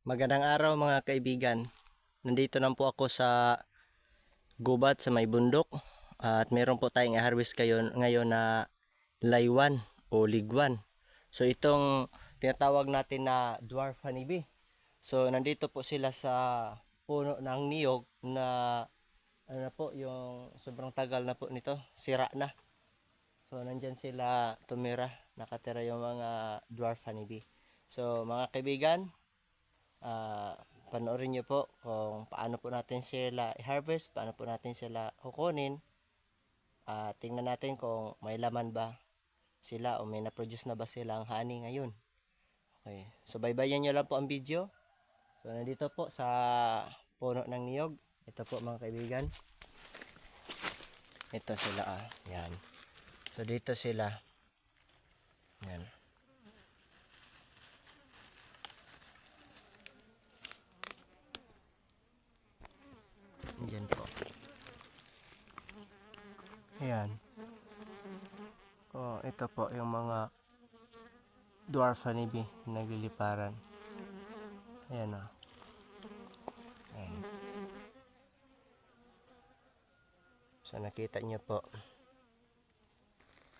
Magandang araw mga kaibigan. Nandito lang po ako sa gubat sa may bundok at meron po tayong i-harvest kayo ngayon na laywan o ligwan. So itong tinatawag natin na dwarf honeybee. So nandito po sila sa puno ng niyog na ano na po yung sobrang tagal na po nito, sira na. So nandyan sila tumira, nakatira yung mga dwarf honeybee. So mga kaibigan, ah panoorin nyo po kung paano po natin sila i-harvest, paano po natin sila kukunin. Ah tingnan natin kung may laman ba sila o may na-produce na ba silang honey ngayon. Okay, so baybayan nyo lang po ang video. So nandito po sa puno ng niyog. Ito po mga kaibigan. Ito sila ah. Yan. So dito sila. Yan. Yan po. Ayan. Oh, ito po yung mga dwarf honeybee na nagliliparan. Ayan o. Ayan. So nakita nyo po.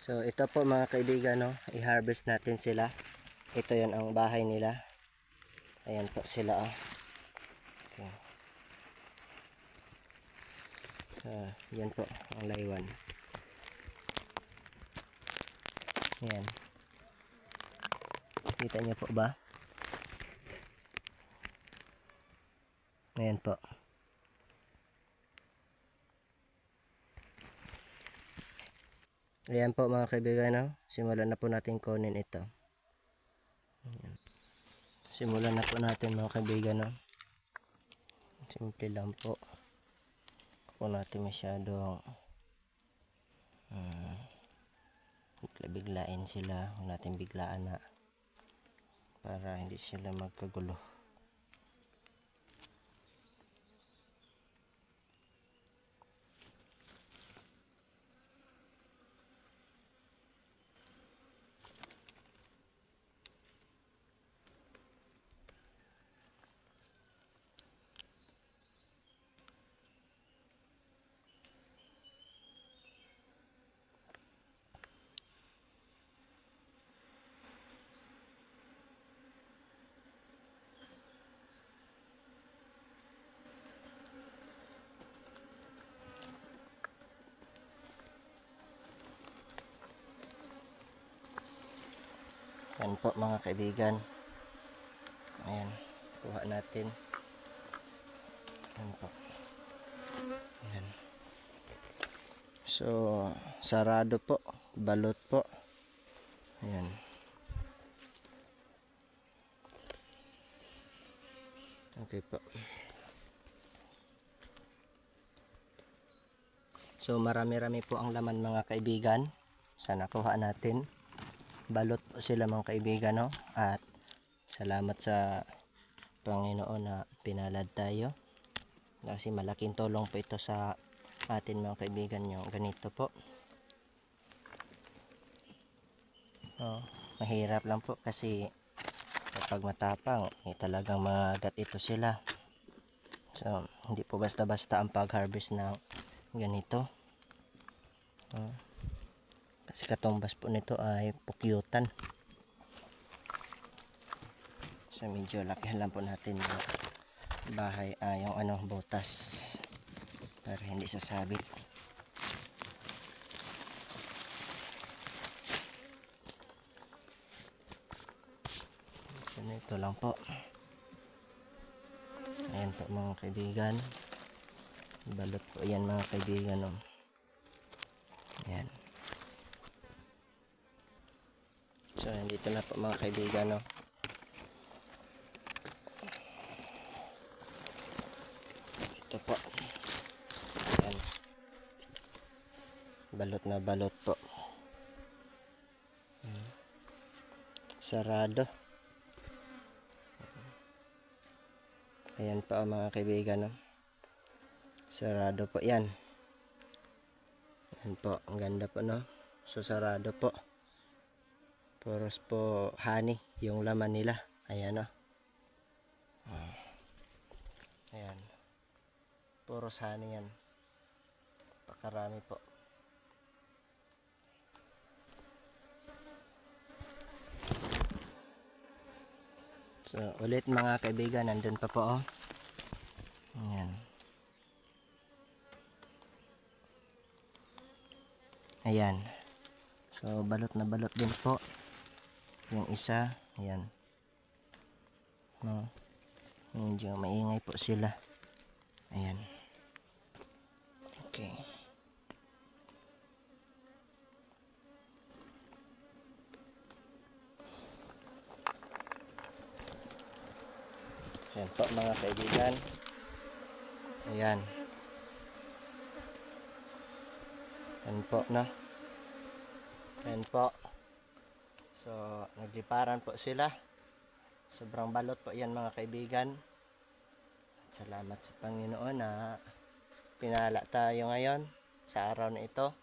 So ito po mga kaibigan no, i-harvest natin sila. Ito yan ang bahay nila. Ayan po sila ah. Ah, yan po ang laywan. Yan. Kita niyo po ba? Ayan po. Ayan po mga kaibigan, no? simulan na po natin kunin ito. Ayan. Simulan na po natin mga kaibigan. No? Simple lang po. Kung natin masyadong uh, biglain sila. Huwag natin biglaan na para hindi sila magkagulo. Yan po mga kaibigan. Ayan. Kuha natin. Yan po. Ayan. So, sarado po. Balot po. Ayan. Okay po. So, marami-rami po ang laman mga kaibigan. Sana kuha natin balot po sila mga kaibigan no? At salamat sa Panginoon na pinalad tayo. Kasi malaking tulong po ito sa atin mga kaibigan yung ganito po. Oh, mahirap lang po kasi kapag matapang eh, talagang magat ito sila. So hindi po basta basta ang pag harvest ng ganito. Oh. Kasi katumbas po nito ay pukyutan. So medyo lakihan lang po natin yung bahay, ah, yung ano, butas. Para hindi sasabit. So ito lang po. Ayan po mga kaibigan. Balot po yan mga kaibigan. Oh. Ayan. So, nandito na po mga kaibigan, no. Ito po. Ayan. Balot na balot po. Ayan. Sarado. Ayan po mga kaibigan, no. Sarado po yan. Ayan po, ang ganda po, no. So, sarado po. Puros po honey, yung laman nila. Ayan o. Ayan. Puros honey yan. Pakarami po. So, ulit mga kaibigan, nandun pa po oh. Ayan. Ayan. So, balot na balot din po. Yung isa, ayan. No. Medyo maingay po sila. Ayan. Okay. Ayan po mga kaibigan. Ayan. Ayan po no. Ayan po. So, nagliparan po sila. Sobrang balot po yan mga kaibigan. Salamat sa Panginoon na pinala tayo ngayon sa araw na ito.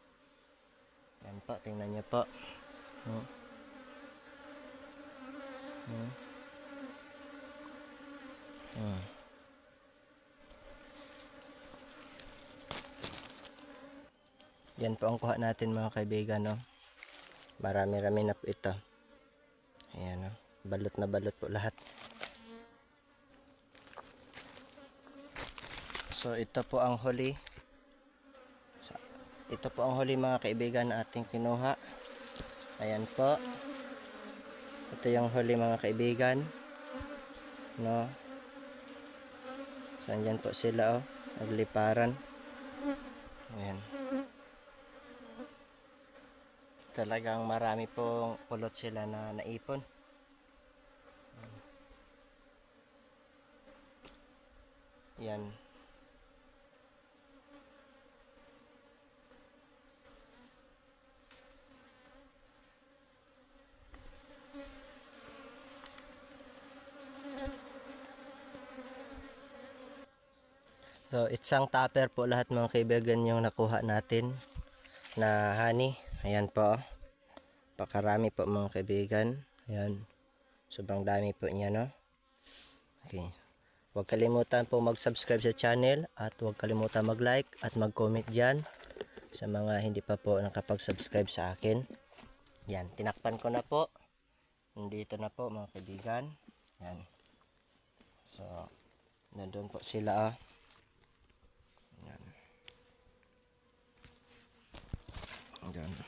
Yan po, tingnan niyo po. Hmm. Hmm. Hmm. Yan po ang kuha natin mga kaibigan, no? Marami-rami na po ito. Ayan, no? Balot na balot po lahat. So, ito po ang huli. Ito po ang huli mga kaibigan na ating kinuha. Ayan po. Ito yung huli mga kaibigan. No? So, po sila, oh. Nagliparan. Ayan. Talagang marami pong kulot sila na naipon. Yan. So, isang tupper po lahat mga kaibigan yung nakuha natin na honey. Ayan po. Pakarami po mga kaibigan. Ayan. Sobrang dami po niya, no? Okay. Huwag kalimutan po mag-subscribe sa channel at huwag kalimutan mag-like at mag-comment dyan sa mga hindi pa po nakapag-subscribe sa akin. Yan, tinakpan ko na po. Nandito na po mga kaibigan. Yan. So, nandun po sila ah. Yan. Yan.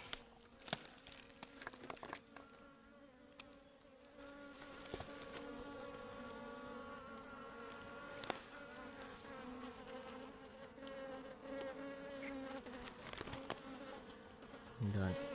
Yan.